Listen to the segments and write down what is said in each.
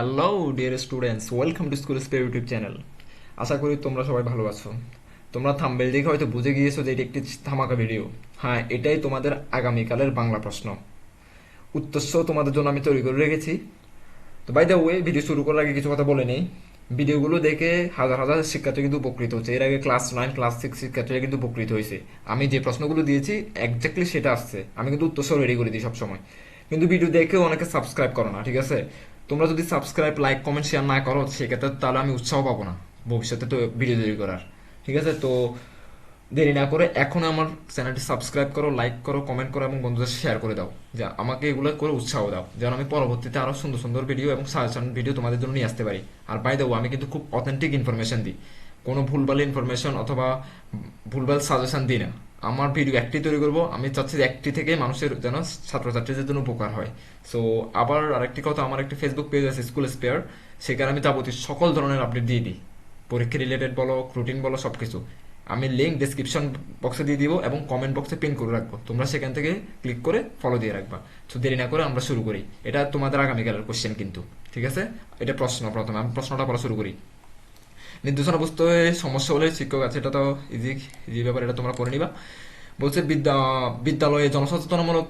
Hello dear students welcome to school spare YouTube channel আশা করি তোমরা সবাই ভালো আছো। তোমরা থাম্বেল দেখে হয়তো বুঝে গিয়েছো যে এটি একটি ধামাকা ভিডিও হ্যাঁ এটাই তোমাদের আগামীকালের বাংলা প্রশ্ন। উত্তরসহ তোমাদের জন্য আমি তৈরি করে রেখেছি। তো বাই দ্য ওয়ে ভিডিও শুরু করার আগে কিছু কথা বলে নেই। ভিডিওগুলো দেখে হাজার হাজার শিক্ষার্থী কিন্তু উপকৃত হচ্ছে। এর আগে ক্লাস নাইন ক্লাস সিক্স শিক্ষার্থীরা কিন্তু উপকৃত হয়েছে। আমি যে প্রশ্নগুলো দিয়েছি একজাক্টলি সেটা আসছে। আমি কিন্তু উত্তর সহ রেডি করে দিই সবসময়। কিন্তু ভিডিও দেখে অনেকে সাবস্ক্রাইব করো না, ঠিক আছে? তোমরা যদি সাবস্ক্রাইব লাইক কমেন্ট শেয়ার না করো, সেক্ষেত্রে তাহলে আমি উৎসাহ পাবো না ভবিষ্যতে তো ভিডিও তৈরি করার। ঠিক আছে? তো দেরি না করে এখন আমার চ্যানেলটি সাবস্ক্রাইব করো লাইক করো কমেন্ট করো এবং বন্ধুদের শেয়ার করে দাও। যা আমাকে এগুলো করে উৎসাহ দাও। যেন আমি পরবর্তীতে আরও সুন্দর সুন্দর ভিডিও এবং সাজেশন ভিডিও তোমাদের জন্য নিয়ে আসতে পারি। আর বাই দেবো আমি কিন্তু খুব অথেন্টিক ইনফরমেশন দিই। কোনো ভুলভাল ইনফরমেশন অথবা ভুলভাল সাজেশন দিই না। আমার ভিডিও একটি তৈরি করব। আমি চাচ্ছি যে একটি থেকে মানুষের যেন ছাত্রছাত্রীদের জন্য উপকার হয়। সো আবার আরেকটি কথা, আমার একটি ফেসবুক পেজ আছে স্কুল স্পেয়ার সেখানে আমি যাবতীয় সকল ধরনের আপডেট দিয়ে দিই। পরীক্ষা রিলেটেড বলো রুটিন বলো সব কিছু আমি লিঙ্ক ডিসক্রিপশন বক্সে দিয়ে দিব এবং কমেন্ট বক্সে পিন করে রাখব। তোমরা সেখান থেকে ক্লিক করে ফলো দিয়ে রাখবা। তো দেরি না করে আমরা শুরু করি। এটা তোমাদের আগামীকালের কোশ্চেন কিন্তু। ঠিক আছে? এটা প্রশ্ন প্রথমে। আমি প্রশ্নটা পড়া শুরু করি। নির্দেশনা বুঝতে সমস্যা হলে শিক্ষক আছে, এটা তো ইজি ইজি ব্যাপার, এটা তোমরা করে নিবা। বলছে বিদ্যা, বিদ্যালয়ে জনসচেতনামূলক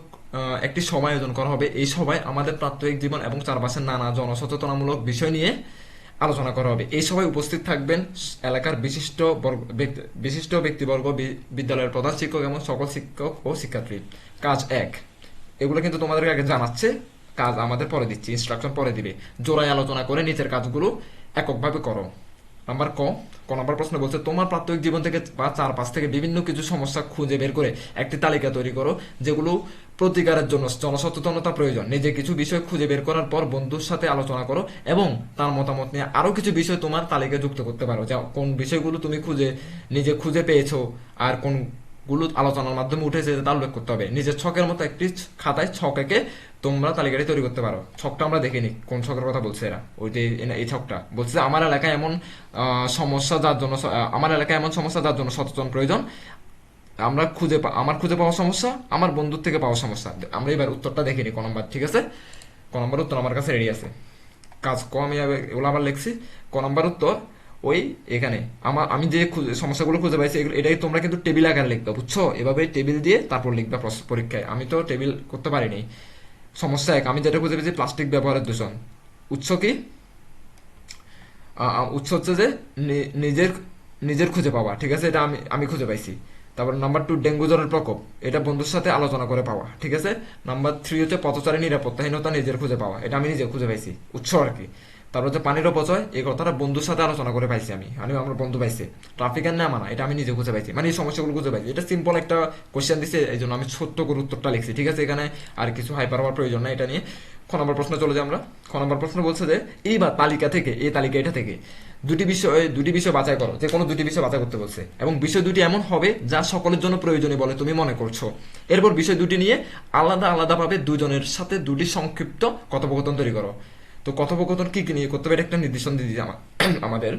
একটি সভা আয়োজন করা হবে। এই সভায় আমাদের প্রাত্যহিক জীবন এবং চারপাশের নানা জনসচেতনামূলক বিষয় নিয়ে আলোচনা করা হবে। এই সভায় উপস্থিত থাকবেন এলাকার বিশিষ্ট বিশিষ্ট ব্যক্তিবর্গ বিদ্যালয়ের প্রধান শিক্ষক এবং সকল শিক্ষক ও শিক্ষার্থী। কাজ এক। এগুলো কিন্তু তোমাদেরকে আগে জানাচ্ছে। কাজ আমাদের পরে দিচ্ছি ইনস্ট্রাকশন পরে দিবে। জোড়ায় আলোচনা করে নিচের কাজগুলো এককভাবে করো। নাম্বার ক ক নম্বর প্রশ্ন বলছে, তোমার প্রাত্যহিক জীবন থেকে বা চারপাশ থেকে বিভিন্ন কিছু সমস্যা খুঁজে বের করে একটি তালিকা তৈরি করো, যেগুলো প্রতিকারের জন্য জনসচেতনতা প্রয়োজন। নিজে কিছু বিষয় খুঁজে বের করার পর বন্ধুর সাথে আলোচনা করো এবং তার মতামত নিয়ে আরও কিছু বিষয় তোমার তালিকায় যুক্ত করতে পারো। যা কোন বিষয়গুলো তুমি খুঁজে, নিজে খুঁজে পেয়েছ আর কোন গুলো আলোচনার মাধ্যমে উঠেছে তা উল্লেখ করতে হবে। নিজের ছকের মতো একটি খাতায় ছক এঁকে তোমরা তালিকাটি তৈরি করতে পারো। ছকটা আমরা দেখিনি, কোন ছকের কথা বলছে এরা? ওই যে এই ছকটা। বলছে যে আমার এলাকায় এমন সমস্যা যার জন্য আমার এলাকায় এমন সমস্যা যার জন্য সচেতন প্রয়োজন। আমরা খুঁজে আমার খুঁজে পাওয়া সমস্যা, আমার বন্ধুর থেকে পাওয়া সমস্যা। আমরা এবার উত্তরটা দেখিনি, ক নম্বর, ঠিক আছে? ক নম্বর উত্তর আমার কাছে রেডি আছে। কাজ ক আমি আবার- এগুলো আবার লিখছি। ক নম্বর উত্তর ওই এখানে। আমার আমি যে সমস্যাগুলো খুঁজে পাইছি, এগুলো এটাই তোমরা কিন্তু টেবিল আকারে লিখবে, বুঝছ? এভাবে টেবিল দিয়ে তারপর লিখবে পরীক্ষায়। আমি তো টেবিল করতে পারিনি। সমস্যা এক, আমি যেটা খুঁজে পেয়েছি, প্লাস্টিক ব্যবহারের দূষণ। উৎস কি? উৎস হচ্ছে যে নিজের নিজের খুঁজে পাওয়া, ঠিক আছে? এটা আমি আমি খুঁজে পাইছি। তারপর নাম্বার টু, ডেঙ্গু জ্বরের প্রকোপ। এটা বন্ধুর সাথে আলোচনা করে পাওয়া, ঠিক আছে? নাম্বার থ্রি হচ্ছে পথচারী নিরাপত্তাহীনতা নিজের খুঁজে পাওয়া। এটা আমি নিজে খুঁজে পাইছি। উৎস আর কি। তারপর হচ্ছে পানির অপচয়, এই কথাটা বন্ধুর সাথে আলোচনা করে পাইছি আমি। আমি আমার বন্ধু পাইছি। ট্রাফিকের না মানা এটা আমি নিজে খুঁজে পাইছি। মানে এই সমস্যাগুলো খুঁজে পাইছি। এটা সিম্পল একটা কোয়েশ্চেন দিছে এই জন্য আমি ছোট্ট করে উত্তরটা লিখছি। ঠিক আছে, এখানে আর কিছু হাইপার হওয়ার প্রয়োজন নাই, এটা নিয়ে। খ নম্বর প্রশ্ন চলে যাই আমরা। খ নম্বর প্রশ্ন বলছে যে, এইবার তালিকা থেকে, এই তালিকা এটা থেকে, দুটি বিষয় দুটি বিষয় বাছাই করো। যে কোনো দুটি বিষয় বাছাই করতে বলছে। এবং বিষয় দুটি এমন হবে যা সকলের জন্য প্রয়োজনীয় বলে তুমি মনে করছ। এরপর বিষয় দুটি নিয়ে আলাদা আলাদাভাবে দুজনের সাথে দুটি সংক্ষিপ্ত কথোপকথন তৈরি করো। তো কথোপকথন কি কি নিয়ে করতে হবে? এটা একটা নির্দেশন দিয়ে দিই আমা- আমাদের।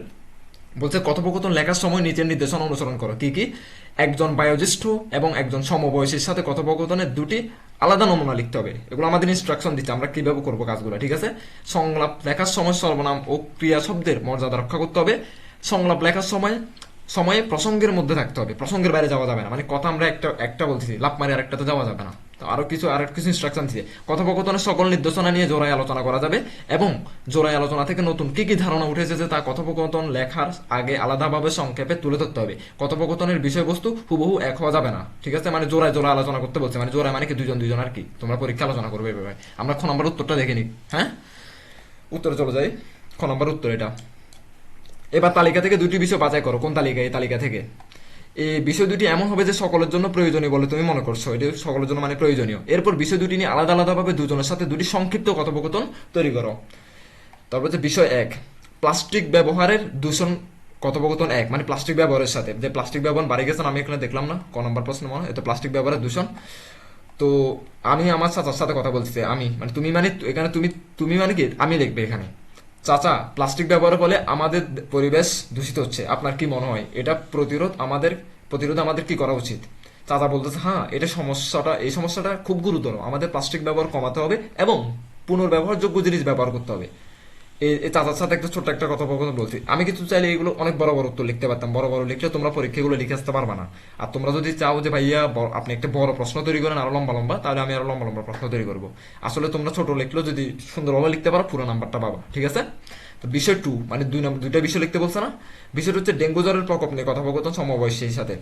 বলছে কথোপকথন লেখার সময় নিচের নির্দেশনা অনুসরণ করো। কি কি? একজন বায়োজ্যেষ্ঠ এবং একজন সমবয়সীর সাথে কথোপকথনের দুটি আলাদা নমুনা লিখতে হবে। এগুলো আমাদের ইনস্ট্রাকশন দিচ্ছে, আমরা কীভাবে করব কাজগুলো, ঠিক আছে? সংলাপ লেখার সময় সর্বনাম ও ক্রিয়া শব্দের মর্যাদা রক্ষা করতে হবে। সংলাপ লেখার সময়, সময়ে প্রসঙ্গের মধ্যে থাকতে হবে। প্রসঙ্গের বাইরে যাওয়া যাবে না। মানে কথা আমরা একটা একটা বলতেছি লাভ মারি আরেকটাতে যাওয়া যাবে না। তো আরও কিছু, আর কিছু ইনস্ট্রাকশন দিচ্ছে কথোপকথনের সকল নির্দেশনা নিয়ে জোড়ায় আলোচনা করা যাবে এবং জোড়ায় আলোচনা থেকে নতুন কি কি ধারণা উঠে এসেছে তা কথোপকথন, লেখার আগে আলাদাভাবে সংক্ষেপে তুলে ধরতে হবে। কথোপকথনের বিষয়বস্তু হুবহু এক হওয়া যাবে না। ঠিক আছে? মানে জোড়ায় জোড়ায় আলোচনা করতে বলছে। মানে জোড়ায় মানে কি দুজন দুজন আর কি? তোমরা পরীক্ষা আলোচনা করবে এভাবে। আমরা খ নম্বর উত্তরটা দেখে নিই। হ্যাঁ? উত্তরে চলে যাই। খ নম্বর উত্তর এটা। এবার তালিকা থেকে দুটি বিষয় বাছাই করো। কোন তালিকা? এই তালিকা থেকে। এই বিষয় দুটি এমন হবে যে সকলের জন্য প্রয়োজনীয় বলে তুমি মনে করছ। এটি সকলের জন্য মানে প্রয়োজনীয়। এরপর বিষয় দুটি নিয়ে আলাদা আলাদাভাবে দুজনের সাথে দুটি সংক্ষিপ্ত কথোপকথন তৈরি করো। তারপর হচ্ছে বিষয় এক, প্লাস্টিক ব্যবহারের দূষণ কথোপকথন এক মানে প্লাস্টিক ব্যবহারের সাথে। যে প্লাস্টিক ব্যবহার বাড়ি গেছেন আমি এখানে দেখলাম না, ক নম্বর প্রশ্ন মনে এটা প্লাস্টিক ব্যবহারের দূষণ। তো আমি আমার চাচার সাথে কথা বলছি, আমি। মানে তুমি মানে এখানে তুমি তুমি মানে কি? আমি লিখবে এখানে। চাচা প্লাস্টিক ব্যবহারের ফলে আমাদের পরিবেশ দূষিত হচ্ছে। আপনার কি মনে হয়? এটা প্রতিরোধ আমাদের প্রতিরোধ আমাদের কি করা উচিত? চাচা বলতেছে হ্যাঁ এটা সমস্যাটা, এই সমস্যাটা খুব গুরুতর। আমাদের প্লাস্টিক ব্যবহার কমাতে হবে এবং পুনর্ব্যবহারযোগ্য জিনিস ব্যবহার করতে হবে। চাচার সাথে একটা ছোট্ট একটা কথোপকথন বলছি। আমি কিন্তু চাইলে এগুলো অনেক বড় বড় উত্তর লিখতে পারতাম। বড় বড় লিখলে তোমরা পরীক্ষাগুলো লিখে আসতে পারবা না। আর তোমরা যদি চাও যে ভাইয়া আপনি একটা বড় প্রশ্ন তৈরি করেন, আরও লম্বা লম্বা, তাহলে আমি আরও লম্বা লম্বা প্রশ্ন তৈরি করব। আসলে তোমরা ছোট লিখলেও যদি সুন্দরভাবে লিখতে পারো, পুরো নাম্বারটা পাবা। ঠিক আছে? তো বিষয় টু মানে দুই নম্বর, দুইটা বিষয় লিখতে বলছে না? বিষয়টা হচ্ছে ডেঙ্গু জ্বরের প্রকোপ নিয়ে কথোপকথন সমবয়সীর সাথে।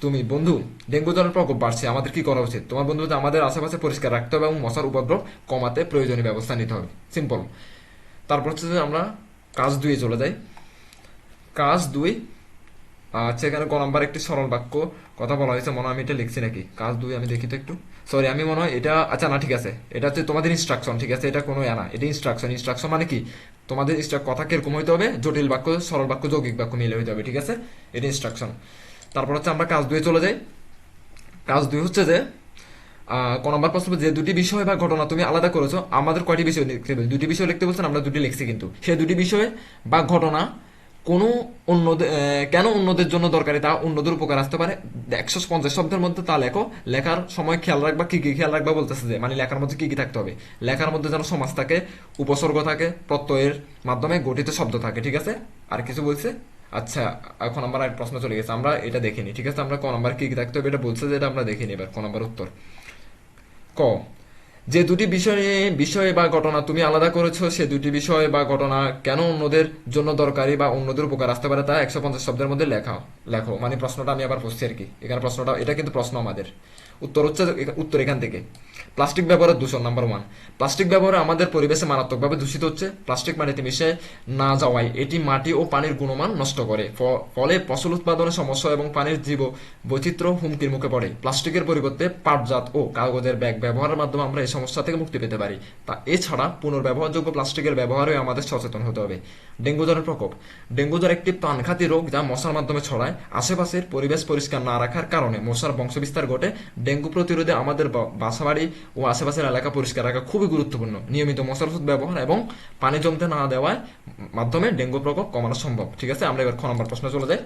তুমি, বন্ধু, ডেঙ্গু জ্বরের প্রকোপ বাড়ছে, আমাদের কি করা উচিত? তোমার বন্ধু, আমাদের আশেপাশে পরিষ্কার রাখতে হবে এবং মশার উপদ্রব কমাতে প্রয়োজনীয় ব্যবস্থা নিতে হবে। সিম্পল তারপর হচ্ছে যে আমরা কাজ দুয়ে চলে যাই। কাজ দুই আচ্ছা এখানে ক নাম্বার একটি সরল বাক্য, কথা বলা হয়েছে, মনে হয় আমি এটা লিখছি নাকি? কাজ দুই, আমি দেখি তো একটু। সরি আমি মনে হয় এটা আচ্ছা না, ঠিক আছে। এটা হচ্ছে তোমাদের ইনস্ট্রাকশন ঠিক আছে? এটা কোনো না, এটা ইনস্ট্রাকশন ইনস্ট্রাকশন মানে কি? তোমাদের কথা কীরকম হইতে হবে? জটিল বাক্য, সরল বাক্য, যৌগিক বাক্য মিলে হইতে হবে, ঠিক আছে? এটা ইনস্ট্রাকশন তারপর হচ্ছে আমরা কাজ দুয়ে চলে যাই। কাজ দুই হচ্ছে যে ক নম্বর প্রশ্ন যে দুটি বিষয় বা ঘটনা তুমি আলাদা করেছ, আমাদের কয়টি বিষয় লিখতে বলছে দুটি বিষয় লিখতে বলছেন, আমরা দুটি লিখছি কিন্তু। সেই দুটি বিষয় বা ঘটনা কোনো অন্যদের কেন অন্যদের জন্য দরকারি তা অন্যদের উপকার আসতে পারে? একশো পঞ্চাশ শব্দের মধ্যে তা লেখো। লেখার সময় খেয়াল রাখবা, কি কি খেয়াল রাখবা বলতেছে যে মানে লেখার মধ্যে কি কি থাকতে হবে? লেখার মধ্যে যেন সমাজ থাকে, উপসর্গ থাকে, প্রত্যয়ের মাধ্যমে গঠিত শব্দ থাকে, ঠিক আছে? আর কিছু বলছে? আচ্ছা এখন আমার এক প্রশ্ন চলে গেছে, আমরা এটা দেখিনি, ঠিক আছে? আমরা ক নাম্বার কি কি থাকতে হবে এটা বলছে যে এটা আমরা দেখিনি, এবার ক নাম্বার উত্তর। ক যে দুটি বিষয়ে, বিষয় বা ঘটনা তুমি আলাদা করেছ, সে দুটি বিষয় বা ঘটনা কেন অন্যদের জন্য দরকারি বা অন্যদের উপকার আসতে পারে তা একশো পঞ্চাশ শব্দের মধ্যে লেখাও, লেখো। মানে প্রশ্নটা আমি আবার পড়ছি আর কি। এখানে প্রশ্নটা, এটা কিন্তু প্রশ্ন আমাদের। উত্তর হচ্ছে উত্তর এখান থেকে। প্লাস্টিক ব্যবহারের দূষণ নাম্বার ওয়ান প্লাস্টিক ব্যবহারে আমাদের পরিবেশে মারাত্মকভাবে দূষিত হচ্ছে। প্লাস্টিক মাটিতে মিশে না যাওয়ায় এটি মাটি ও পানির গুণমান নষ্ট করে। ফলে ফসল উৎপাদনের সমস্যা এবং পানির জীব বৈচিত্র্য হুমকির মুখে পড়ে। প্লাস্টিকের পরিবর্তে পাটজাত ও কাগজের ব্যাগ ব্যবহারের মাধ্যমে আমরা সমস্যা থেকে মুক্তি পেতে পারি। তা এছাড়া পুনর্ব্যবহারযোগ্য প্লাস্টিকের ব্যবহারে আমাদের সচেতন হতে হবে। ডেঙ্গু জ্বরের প্রকোপ। ডেঙ্গু জ্বর একটি প্রাণঘাতী রোগ যা মশার মাধ্যমে ছড়ায়। আশেপাশের পরিবেশ পরিষ্কার না রাখার কারণে মশার বংশবিস্তার ঘটে। ডেঙ্গু প্রতিরোধে আমাদের বাসাবাড়ি ও আশেপাশের এলাকা পরিষ্কার রাখা খুবই গুরুত্বপূর্ণ। নিয়মিত মশার ওষুধ ব্যবহার এবং পানি জমতে না দেওয়ার মাধ্যমে ডেঙ্গু প্রকোপ কমানো সম্ভব। ঠিক আছে? আমরা এবার খ নম্বর প্রশ্ন চলে যাই।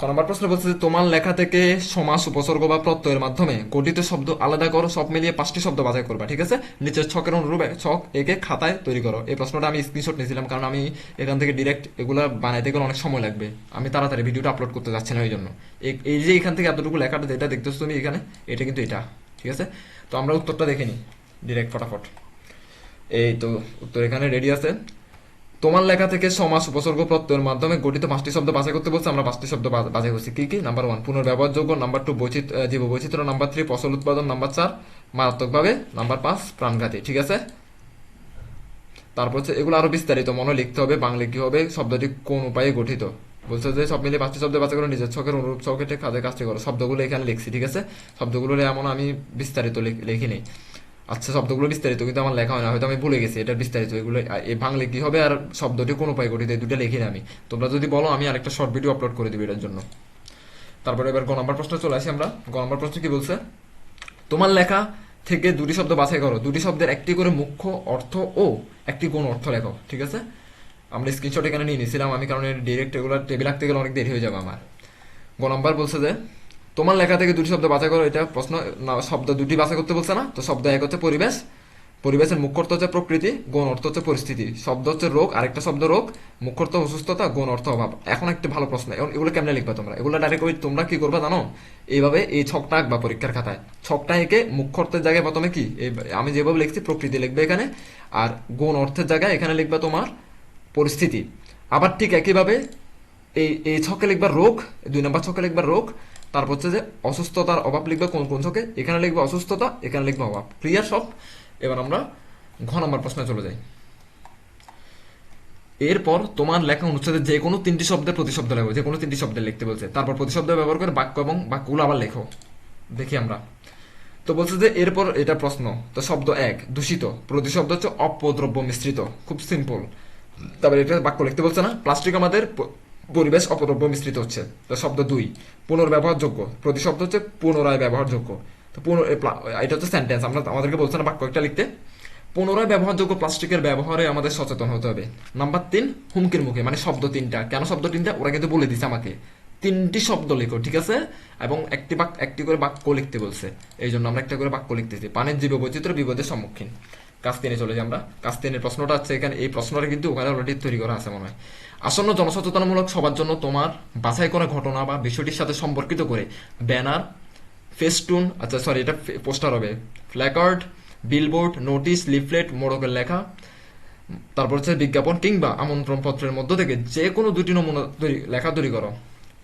ক নম্বর প্রশ্ন বলছে তোমার লেখা থেকে সমাস, উপসর্গ বা প্রত্যয়ের মাধ্যমে গঠিত শব্দ আলাদা করো, সব মিলিয়ে পাঁচটি শব্দ বাছাই করবা, ঠিক আছে? নিচের ছকের অনুরূপে ছক একে খাতায় তৈরি করো। এই প্রশ্নটা আমি স্ক্রিনশট নিয়েছিলাম, কারণ আমি এখান থেকে ডিরেক্ট এগুলো বানাইতে গেলে অনেক সময় লাগবে। আমি তাড়াতাড়ি ভিডিওটা আপলোড করতে যাচ্ছি না ওই জন্য এই- যে এখান থেকে এতটুকু লেখাটা যেটা দেখতেছো তুমি এখানে, এটা কিন্তু এটা, ঠিক আছে? তো আমরা উত্তরটা দেখে নিই ডিরেক্ট ফটাফট। এই তো, উত্তর এখানে রেডি আছে। তোমার লেখা থেকে সমাস উপসর্গ প্রত্যয়ের মাধ্যমে গঠিত পাঁচটি শব্দ বাছাই করতে বলছে, আমরা পাঁচটি শব্দ বাছাই করছি। কি কি? নাম্বার ওয়ান পুনর্ব্যবহারযোগ্য নাম্বার টু বৈচিত্র জীব বৈচিত্র্য। নাম্বার থ্রি ফসল উৎপাদন। নাম্বার চার, মারাত্মকভাবে। নাম্বার পাঁচ, প্রাণঘাতী। ঠিক আছে? তারপর হচ্ছে, এগুলো আরও বিস্তারিত। মনে লিখতে হবে, বাংলা কি হবে, শব্দটি কোন উপায়ে গঠিত। বলছে যে, সব মিলিয়ে পাঁচটি শব্দ বাছাই করে, নিজের ছকের অনুরূপ ছকেটে কাজে কাজটি করো। শব্দগুলো এখানে লিখছি, ঠিক আছে? শব্দগুলো এমন আমি বিস্তারিত লিখ- লিখিনি। আচ্ছা শব্দগুলো বিস্তারিত কিন্তু আমার লেখা হয় না, হয়তো আমি ভুলে গেছি এটা বিস্তারিত এগুলো এই বাংলা কি হবে আর শব্দটি কোন উপায় গঠিত, এই দুটো লিখি না আমি। তোমরা যদি বলো, আমি আরেকটা শর্ট ভিডিও আপলোড করে দিবি এটার জন্য। তারপরে এবার গ নম্বর প্রশ্ন চলে আসি আমরা। গ নম্বর প্রশ্ন কি বলছে? তোমার লেখা থেকে দুটি শব্দ বাছাই করো। দুটি শব্দের একটি করে মুখ্য অর্থ ও একটি কোন অর্থ লেখো, ঠিক আছে? আমরা স্ক্রিনশট এখানে নিয়ে নিয়েছিলাম, আমি কারণ ডিরেক্ট এগুলো টেবিল রাখতে গেলে অনেক দেরি হয়ে যাবে আমার। গ নম্বর বলছে যে তোমার লেখা থেকে দুটি শব্দ বাছাই করো, এটা প্রশ্ন শব্দ দুটি বাছাই করতে বলছে না, তো শব্দ এক হচ্ছে পরিবেশ। পরিবেশের মুখ্য অর্থ হচ্ছে প্রকৃতি, গৌণ অর্থ হচ্ছে পরিস্থিতি। শব্দ হচ্ছে রোগ, আরেকটা শব্দ রোগ মুখ্য অর্থ অসুস্থতা, গৌণ অর্থ অভাব। এখন একটা ভালো প্রশ্ন, এখন এগুলো কেমনে লিখবা তোমরা? এগুলো ডাইরেক্ট তোমরা কি করবা জানো? এইভাবে এই ছকটা আঁকবা পরীক্ষার খাতায়। ছকটা এঁকে মুখ্য অর্থের জায়গায় প্রথমে কি? আমি যেভাবে লিখছি, প্রকৃতি লিখবে এখানে, আর গৌণ অর্থের জায়গায় এখানে লিখবা তোমার পরিস্থিতি। আবার ঠিক একইভাবে এই এই ছকে লিখবা রোগ, দুই নম্বর ছকে লিখবা রোগ তারপর হচ্ছে যে অসুস্থতার অভাব লিখবে কোন কোন ছকে এখানে লিখবে অসুস্থতা, এখানে লিখবে অভাব। ক্লিয়ার সব? এবার আমরা ঘ নম্বর প্রশ্নে চলে যাই। এরপর তোমার লেখা অনুচ্ছেদে যে কোনো তিনটি শব্দের প্রতিশব্দ লেখো, যে কোনো তিনটি শব্দের লিখতে বলছে। তারপর প্রতিশব্দ ব্যবহার করে বাক্য এবং বাক্যগুলো আবার লেখো। দেখি আমরা। তো বলছে যে এরপর এটা প্রশ্ন, তো শব্দ এক, দূষিত। প্রতিশব্দ হচ্ছে অপদ্রব্য মিশ্রিত। খুব সিম্পল তারপরে এটা বাক্য লিখতে বলছে না? প্লাস্টিক আমাদের পরিবেশ অপদ্রব্য মিশ্রিত হচ্ছে। তো শব্দ দুই, পুনর্ব্যবহারযোগ্য। প্রতিশব্দ হচ্ছে পুনরায় ব্যবহারযোগ্য। তো পুনর এটা হচ্ছে সেন্টেন্স আমরা আমাদেরকে বলছে না বাক্য একটা লিখতে। পুনরায় ব্যবহারযোগ্য প্লাস্টিকের ব্যবহারে আমাদের সচেতন হতে হবে। নাম্বার তিন, হুমকির মুখে মানে শব্দ তিনটা। কেন শব্দ তিনটা? ওরা কিন্তু বলে দিছে আমাকে। তিনটি শব্দ লেখো, ঠিক আছে? এবং একটি বাক একটি করে বাক্য লিখতে বলছে। এই জন্য আমরা একটা করে বাক্য লিখতেছি। পানির জীব বৈচিত্র্য বিপদের সম্মুখীন। কাজ তিনে চলে যাই আমরা। কাজ তিনের প্রশ্নটা হচ্ছে এখানে, এই প্রশ্নটা কিন্তু ওখানে অলরেডি তৈরি করা আছে মনে হয়। আসন্ন জনসচেতনমূলক সবার জন্য তোমার বাছাই করা ঘটনা বা বিষয়টির সাথে সম্পর্কিত করে ব্যানার, ফেস্টুন আচ্ছা সরি এটা পোস্টার হবে। ফ্ল্যাকার্ড বিলবোর্ড, নোটিশ, লিফলেট, মোড়কের লেখা, তারপর হচ্ছে বিজ্ঞাপন কিংবা আমন্ত্রণ পত্রের মধ্য থেকে যে কোনো দুটি নমুনা তৈরি লেখা তৈরি করো।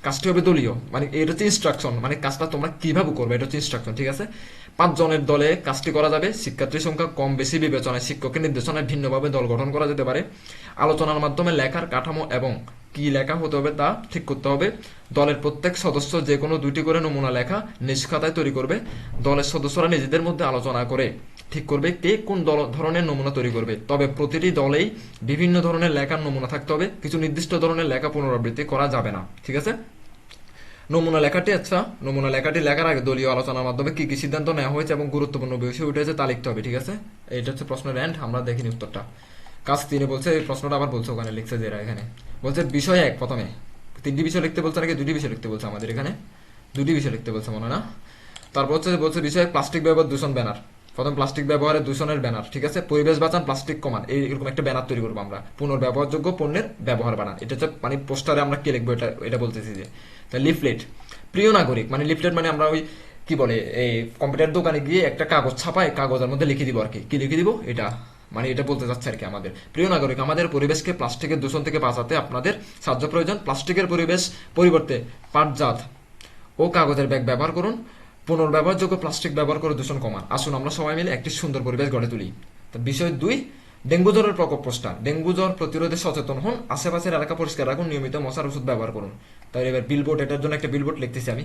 কাজটি হবে দলীয়। মানে এটা হচ্ছে ইনস্ট্রাকশন মানে কাজটা তোমরা কীভাবে করবে, এটা হচ্ছে ইনস্ট্রাকশন ঠিক আছে? পাঁচজনের দলে কাজটি করা যাবে। শিক্ষার্থীর সংখ্যা কম বেশি বিবেচনায় শিক্ষকের নির্দেশনায় ভিন্নভাবে দল গঠন করা যেতে পারে। আলোচনার মাধ্যমে লেখার কাঠামো এবং কি লেখা হতে হবে তা ঠিক করতে হবে। দলের প্রত্যেক সদস্য যে কোনো দুইটি করে নমুনা লেখা নিজ খাতায় তৈরি করবে। দলের সদস্যরা নিজেদের মধ্যে আলোচনা করে ঠিক করবে কে কোন দল ধরনের নমুনা তৈরি করবে। তবে প্রতিটি দলেই বিভিন্ন ধরনের লেখার নমুনা থাকতে হবে। কিছু নির্দিষ্ট ধরনের লেখা পুনরাবৃত্তি করা যাবে না, ঠিক আছে? নমুনা লেখাটি আচ্ছা নমুনা লেখাটি লেখার আগে দলীয় আলোচনার মাধ্যমে কি কি সিদ্ধান্ত নেওয়া হয়েছে এবং গুরুত্বপূর্ণ বিষয় উঠেছে তা লিখতে হবে, ঠিক আছে? এটা হচ্ছে প্রশ্নের এন্ড আমরা দেখিনি উত্তরটা। কাজ তিনি বলছে, এই প্রশ্নটা আবার বলছে ওখানে, লিখছে যে এখানে। বলছে বিষয় এক প্রথমে। তিনটি বিষয় লিখতে বলছে নাকি? দুটি বিষয় লিখতে বলছে আমাদের এখানে। দুটি বিষয় লিখতে বলছে মনে না? তারপর হচ্ছে বলছে বিষয় প্লাস্টিক ব্যবহার দূষণ ব্যানার। প্রথম প্লাস্টিক ব্যবহারের দূষণের ব্যানার, ঠিক আছে? পরিবেশ বাঁচান প্লাস্টিক কমান। এই এরকম একটা ব্যানার তৈরি করব আমরা। পুনর্ব্যবহারযোগ্য পণ্যের ব্যবহার বাড়ান এটা হচ্ছে মানে পোস্টারে আমরা কি লিখব এটা এটা বলতেছি যে, তা লিফলেট। প্রিয় নাগরিক মানে লিফলেট মানে আমরা ওই, কি বলে, এই কম্পিউটার দোকানে গিয়ে একটা কাগজ ছাপায়, কাগজের মধ্যে লিখে দিব আর কি। কি লিখে দিব? এটা। মানে এটা বলতে চাচ্ছে আর কি আমাদের। প্রিয় নাগরিক, আমাদের পরিবেশকে প্লাস্টিকের দূষণ থেকে বাঁচাতে আপনাদের সাহায্য প্রয়োজন। প্লাস্টিকের পরিবেশ পরিবর্তে পাটজাত ও কাগজের ব্যাগ ব্যবহার করুন। পুনর্ব্যবহারযোগ্য প্লাস্টিক ব্যবহার করে দূষণ কমান। আসুন আমরা সবাই মিলে একটি সুন্দর পরিবেশ গড়ে তুলি। বিষয় দুই ডেঙ্গু জ্বরের প্রকোপ পোস্টার ডেঙ্গু জ্বর প্রতিরোধে সচেতন হন, আশেপাশের এলাকা পরিষ্কার রাখুন, নিয়মিত মশার ওষুধ ব্যবহার করুন। তাই এবার বিলবোর্ড এটার জন্য একটা বিলবোর্ড লিখতেছি আমি।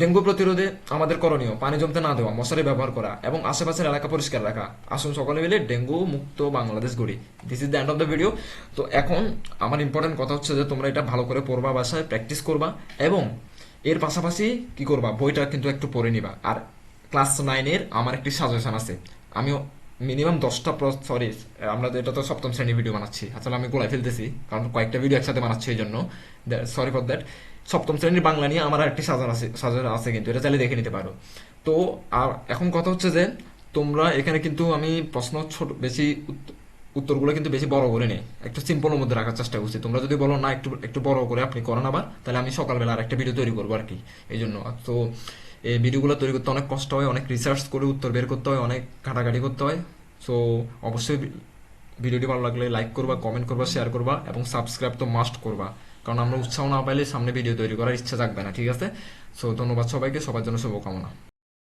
ডেঙ্গু প্রতিরোধে আমাদের করণীয়, পানি জমতে না দেওয়া, মশারি ব্যবহার করা এবং আশেপাশের এলাকা পরিষ্কার রাখা। আসুন সকলে মিলে ডেঙ্গু মুক্ত বাংলাদেশ গড়ি। This is the end of the video তো এখন আমার ইম্পর্টেন্ট কথা হচ্ছে যে তোমরা এটা ভালো করে পড়বা বাসায় প্র্যাকটিস করবা এবং এর পাশাপাশি কি করবা? বইটা কিন্তু একটু পড়ে নিবা। আর ক্লাস নাইনের আমার একটি সাজেশন আছে। আমিও মিনিমাম দশটা সরি আমরা এটা তো সপ্তম শ্রেণির ভিডিও বানাচ্ছি। আসলে আমি গোলায় ফেলতেছি, কারণ কয়েকটা ভিডিও একসাথে বানাচ্ছি এই জন্য। সরি ফর দ্যাট সপ্তম শ্রেণির বাংলা নিয়ে আমার একটি সাজান আছে সাজান আছে কিন্তু, এটা চাইলে দেখে নিতে পারো। তো, আর এখন কথা হচ্ছে যে, তোমরা এখানে কিন্তু আমি প্রশ্ন ছোট, বেশি উত্তরগুলো কিন্তু বেশি বড় করে নেই একটু সিম্পলের মধ্যে রাখার চেষ্টা করছি। তোমরা যদি বলো, না, একটু একটু বড় করে আপনি করেন আবার, তাহলে আমি সকালবেলা আর একটা ভিডিও তৈরি করব আর কি এই জন্য। তো, এই ভিডিওগুলো তৈরি করতে অনেক কষ্ট হয়, অনেক রিসার্চ করে উত্তর বের করতে হয়, অনেক ঘাটাঘাটি করতে হয়। সো অবশ্যই ভিডিওটি ভালো লাগলে লাইক করবা কমেন্ট করবা শেয়ার করবা এবং সাবস্ক্রাইব তো মাস্ট করবা। কারণ আমরা উৎসাহ না পাইলে সামনে ভিডিও তৈরি করার ইচ্ছা থাকবে না, ঠিক আছে? সো ধন্যবাদ সবাইকে, সবার জন্য শুভকামনা।